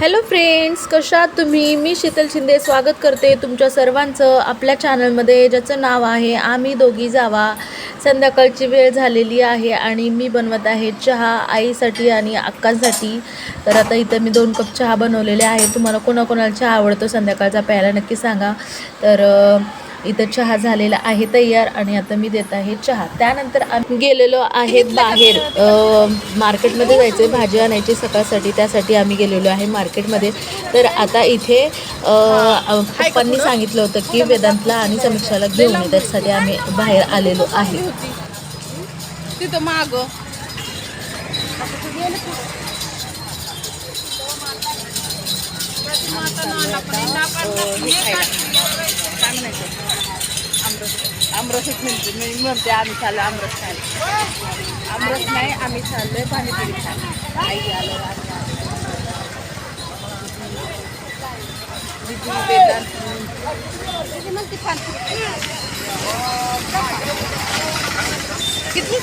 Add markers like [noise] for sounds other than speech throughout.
Hello friends कशा तुम्ही? मी शीतल शिंदे स्वागत करते तुमच्या सर्वांचं आपल्या चॅनलमध्ये ज्याचं नाव आहे आम्ही दोघी जावा. संध्याकाळची वेळ झालेली आहे आणि मी बनवत आहे चहा आईसाठी आणि अक्कांसाठी. तर आता इथं मी दोन कप चहा बनवलेले आहे तुम्हाला कोणाकोणाला चहा आवडतो संध्याकाळचा प्यायला नक्की सांगा. तर इथं चहा झालेला आहे तयार आणि आता मी देत आहे चहा. त्यानंतर आम्ही गेलेलो आहेत बाहेर. मार्केटमध्ये जायचे भाजी आणायची सकाळसाठी त्यासाठी आम्ही गेलेलो आहे मार्केटमध्ये. तर आता इथे पप्पांनी सांगितलं होतं की वेदांतला आणि समीक्षाला घेऊन त्यासाठी आम्ही बाहेर आलेलो आहे. तिथं माग. आमरसच म्हणते मी म्हणते आम्ही चाललो आमरस खायला. आमरस नाही आम्ही चाललोय पाणीपुरी खायला. आई आलो. पाणीपुरी किती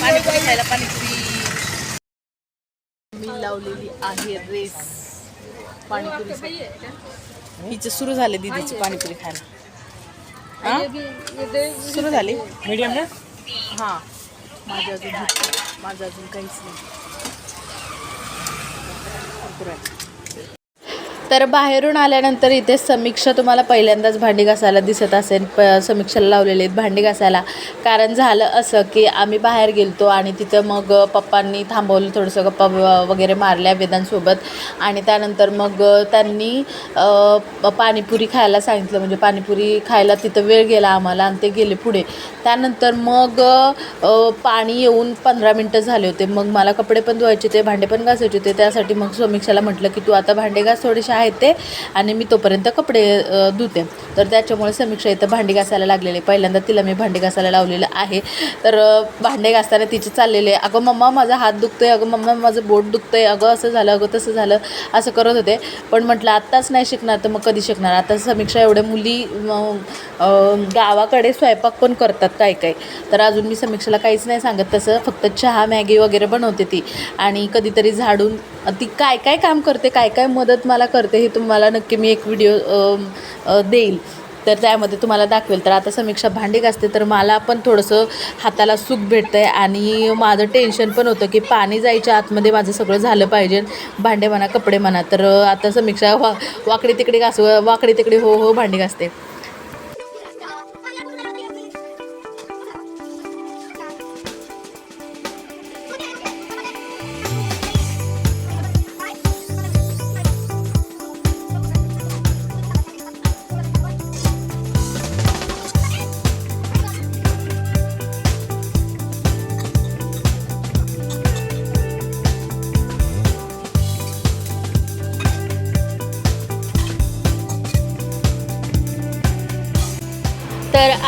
पाणीपुरी खायला पाणीपुरी. मी लावलेली आहे रेस. पाणीपुरी हिचे सुरू झाले दीदीची पाणीपुरी खायला. हा? सुरू झाली? मीडियम ना हां. माझं अजून माझं अजून काहीच नाही. तर बाहेरून आल्यानंतर इथे समीक्षा तुम्हाला पहिल्यांदाच भांडी घासायला दिसत असेल. प समीक्षाला लावलेले आहेत भांडी घासायला. कारण झालं असं की आम्ही बाहेर गेलतो आणि तिथं मग पप्पांनी थांबवलं थोडंसं गप्पा वगैरे मारल्या वेदांसोबत. आणि त्यानंतर मग त्यांनी पाणीपुरी खायला सांगितलं. म्हणजे पाणीपुरी खायला तिथं वेळ गेला आम्हाला आणि ते गेले पुढे. त्यानंतर मग पाणी येऊन पंधरा मिनटं झाले होते. मग मला कपडे पण धुवायचे होते भांडे पण घासायचे होते. त्यासाठी मग समीक्षाला म्हटलं की तू आता भांडे घास थोडेसे येते आणि मी तोपर्यंत कपडे धुते. तर त्याच्यामुळे समीक्षा इथं भांडी घासायला लागलेले. पहिल्यांदा तिला मी भांडी घासायला लावलेलं आहे. तर भांडे घासताना तिचे चाललेले अगं मम्मा माझा हात दुखतोय. अगं मम्मा माझं बोट दुखतंय. अगं असं झालं अगं तसं झालं असं करत होते. पण म्हटलं आत्ताच नाही शिकणार तर मग कधी शिकणार? आता समीक्षा एवढ्या मुली गावाकडे स्वयंपाक पण करतात काय काय तर अजून मी समीक्षेला काहीच नाही सांगत. तसं फक्त चहा मॅगी वगैरे बनवते ती. आणि कधीतरी झाडून ती काय काय काम करते काय काय मदत मला करते हे तुम्हाला नक्की मी एक व्हिडिओ देईल. तर त्यामध्ये तुम्हाला दाखवेल. तर आता समीक्षा भांडी घासते तर मला पण थोडंसं हाताला सुख भेटतं आहे आणि माझं टेन्शन पण होतं की पाणी जायच्या आतमध्ये माझं सगळं झालं पाहिजे. भांडे म्हणा कपडे म्हणा. तर आता समीक्षा वा वाकडी तिकडे घास वाकडी तिकडे हो हो भांडी घासते.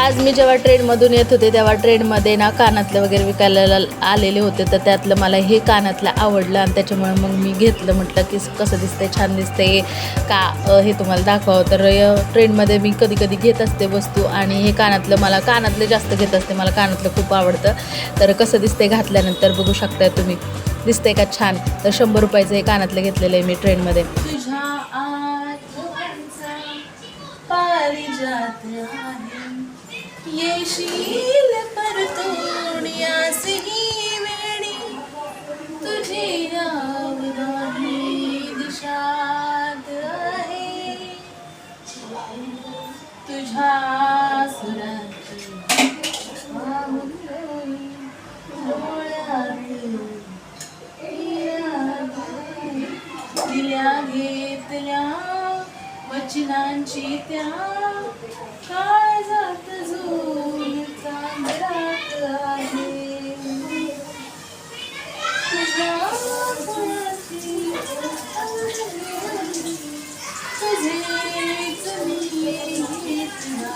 आज मी जेव्हा ट्रेनमधून येत होते तेव्हा ट्रेनमध्ये ना कानातलं वगैरे विकायला आलेले होते तर त्यातलं मला हे कानातलं आवडलं आणि त्याच्यामुळे मग मी घेतलं. म्हटलं की कसं दिसतंय छान दिसतंय. का हे तुम्हाला दाखवावं. तर ट्रेनमध्ये मी कधी कधी घेत असते वस्तू आणि हे कानातलं मला कानातलं जास्त घेत असते. मला कानातलं खूप आवडतं. तर कसं दिसतंय घातल्यानंतर बघू शकताय तुम्ही. दिसतंय का छान? तर शंभर रुपयाचं हे कानातलं घेतलेलं आहे मी ट्रेनमध्ये. तुझ्या आहे. येशील परतून यासही वेळी तुझी नाव वचनांची त्या काळजात झूल चांदरात आहे? तुझ्या फुलाची तुझेच मी घेतला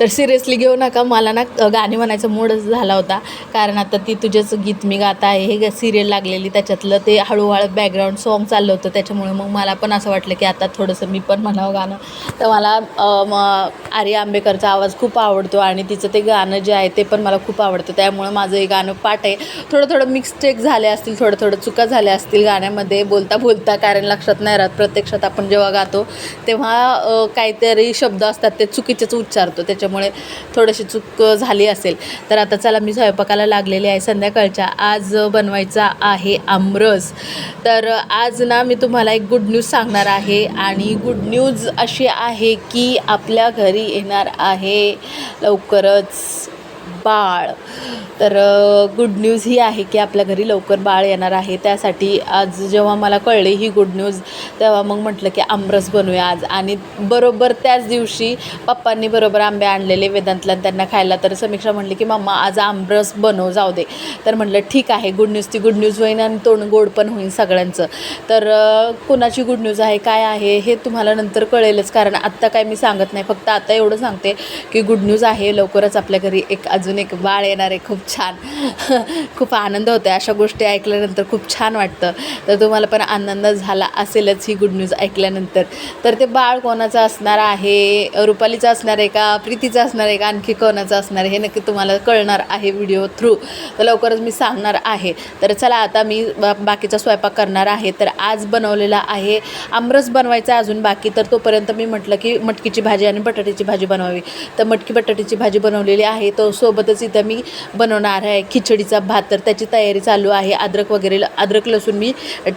तर सिरियसली घेऊ नका. मला ना गाणे म्हणायचा मूडच झाला होता. कारण आता ती तुझेच गीत मी गाता आहे. हे सिरियल लागलेली. त्याच्यातलं ते हळूहळू बॅकग्राऊंड सॉन्ग चाललं होतं. त्याच्यामुळे मग मला पण असं वाटलं की आता थोडंसं मी पण म्हणावं गाणं. तर मला अ, आर्या आंबेकरचा आवाज खूप आवडतो आणि तिचं ते गाणं जे आहे ते पण मला खूप आवडतं. त्यामुळे माझं हे गाणं पाठ आहे. थोडं थोडं मिक्सटेक झाले असतील थोडं थोडं चुका झाल्या असतील गाण्यामध्ये. बोलता बोलता कारण लक्षात नाही राहत. प्रत्यक्षात आपण जेव्हा गातो तेव्हा काहीतरी शब्द असतात ते चुकीचेच उच्चारतो. त्याच्या त्याच्यामुळे थोडीशी चूक झाली असेल. तर आता चला मी स्वयंपाकाला लागलेली आहे. संध्याकाळच्या आज बनवायचा आहे आमरस. तर आज ना मी तुम्हाला एक गुड न्यूज सांगणार आहे. आणि गुड न्यूज अशी आहे की आपल्या घरी येणार आहे लवकरच. बाळ. तर गुड न्यूज ही आहे की आपल्या घरी लवकर बाळ येणार आहे. त्यासाठी आज जेव्हा मला कळले ही गुड न्यूज तेव्हा मग म्हटलं की आमरस बनवूया आज. आणि बरोबर त्याच दिवशी पप्पांनी बरोबर आंबे आणलेले वेदांतला त्यांना खायला. तर समीक्षा म्हणली की मम्मा आज आमरस बनव जाऊ दे. तर म्हटलं ठीक आहे गुड न्यूज ती गुड न्यूज होईन आणि तोंड गोड पण होईन सगळ्यांचं. तर कोणाची गुड न्यूज आहे काय आहे हे तुम्हाला नंतर कळेलच. कारण आत्ता काय मी सांगत नाही. फक्त आता एवढं सांगते की गुड न्यूज आहे. लवकरच आपल्या घरी एक अजून एक बाळ येणार आहे खूप छान. [laughs] खूप आनंद होतो अशा गोष्टी ऐकल्यानंतर खूप छान वाटतं. तर तुम्हाला पण आनंद झाला असेलच ही गुड न्यूज ऐकल्यानंतर. तर ते बाळ कोणाचं असणार आहे? रुपालीचं असणार आहे का? प्रीतीचं असणार आहे का? आणखी कोणाचं असणार आहे? हे नक्की तुम्हाला कळणार आहे व्हिडिओ थ्रू तर लवकरच मी सांगणार आहे. तर चला आता मी बा- बाकीचा स्वयंपाक करणार आहे. तर आज बनवलेला आहे. आमरस बनवायचा अजून बाकी तर तोपर्यंत मी म्हटलं की मटकीची भाजी आणि बटाट्याची भाजी बनवावी. तर मटकी बटाट्याची भाजी बनवलेली आहे. तो सोबतच इथं मी बनवणार आहे खिचडीचा भात. तर त्याची तयारी चालू आहे. अद्रक वगैरे अद्रक लसूण मी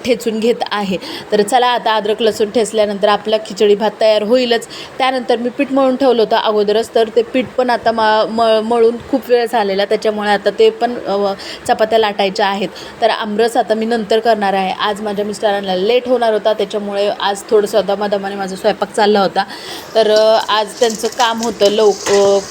ठेचून घेत आहे. तर चला आता अद्रक लसूण ठेचल्यानंतर आपला खिचडी भात तयार होईलच. त्यानंतर मी पीठ मळून ठेवलं होतं अगोदरच तर ते पीठ पण आता म मळ मळून खूप वेळ झालेला. त्याच्यामुळे आता ते पण चपात्या लाटायच्या आहेत. तर आमरस आता मी नंतर करणार आहे. आज माझ्या मिस्टर कारण लेट होणार होता त्याच्यामुळे आज थोडंसं दमादमाने माझा स्वयंपाक चालला होता. तर आज त्यांचं काम होतं लव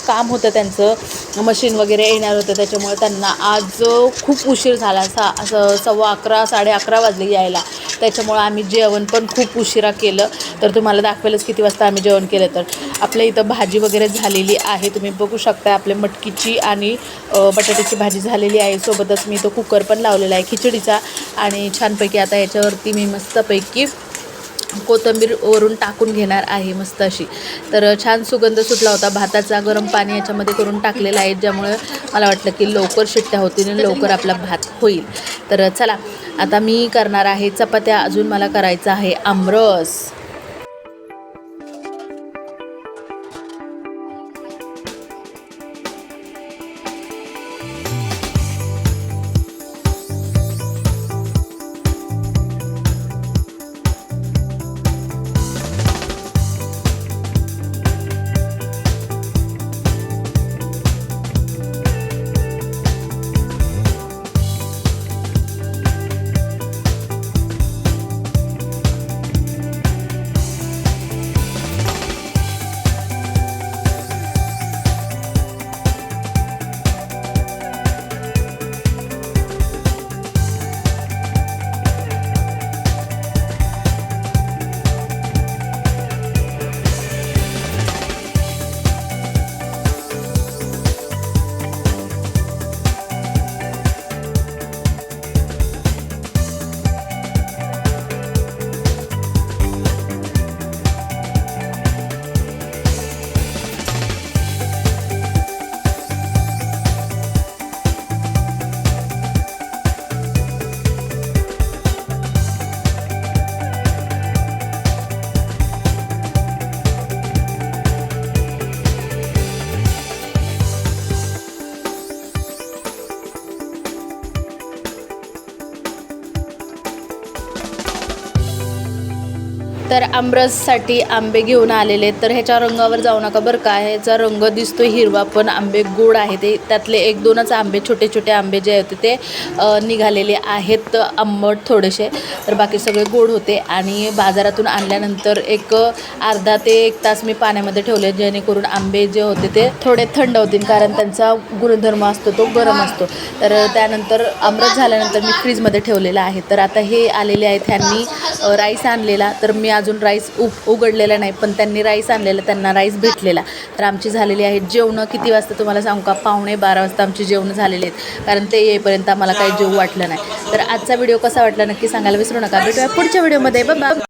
काम होतं त्यांचं. मशीन वगैरे येणार होतं त्याच्यामुळे त्यांना आज खूप उशीर झाला. सा असं सव्वा अकरा साडे अकरा वाजले यायला. त्याच्यामुळं आम्ही जेवण पण खूप उशिरा केलं. तर तुम्हाला दाखवेलच किती वाजता आम्ही जेवण केलं तर. आपल्या इथं भाजी वगैरे झालेली आहे. तुम्ही बघू शकता आपल्या मटकीची आणि बटाट्याची भाजी झालेली आहे. सोबतच मी तो कुकर पण लावलेला आहे खिचडीचा. आणि छानपैकी आता याच्यावरती मी मस्तपैकी कोथंबीर वरून टाकून घेणार आहे मस्त अशी. तर छान सुगंध सुटला होता. भाताचा गरम पाणी याच्यामध्ये करून टाकलेला आहे ज्यामुळे मला वाटलं की लवकर शिट्ट्या होतील आणि लवकर आपला भात होईल. तर चला आता मी करणार आहे चपात्या. अजून मला करायचं आहे आमरस. तर आमरससाठी आंबे घेऊन आलेले तर ह्याच्या रंगावर जाऊ नका बरं का. ह्याचा रंग दिसतो हिरवा पण आंबे गोड आहे. ते त्यातले एक दोनच आंबे छोटे छोटे आंबे जे होते ते निघालेले आहेत आंबट थोडेसे. तर बाकी सगळे गोड होते. आणि बाजारातून आणल्यानंतर एक अर्धा ते एक तास मी पाण्यामध्ये ठेवले. जेणेकरून आंबे जे होते ते थोडे थंड होतील कारण त्यांचा गुणधर्म असतो तो गरम असतो. तर त्यानंतर आमरस झाल्यानंतर मी फ्रीजमध्ये ठेवलेला आहे. तर आता हे आलेले आहेत ह्यांनी राईस आणलेला. तर मी अजून राईस उप उघडलेला नाही पण त्यांनी राईस आणलेला त्यांना राईस भेटलेला. तर आमची झालेली आहेत जेवणं. किती वाजता तुम्हाला सांगू का? पावणे बारा वाजता आमची जेवणं झालेली आहेत. कारण ते येईपर्यंत आम्हाला काही जेव वाटलं नाही. तर आजचा व्हिडिओ कसा वाटला नक्की सांगायला विसरू नका. भेटूया पुढच्या व्हिडिओमध्ये बाबा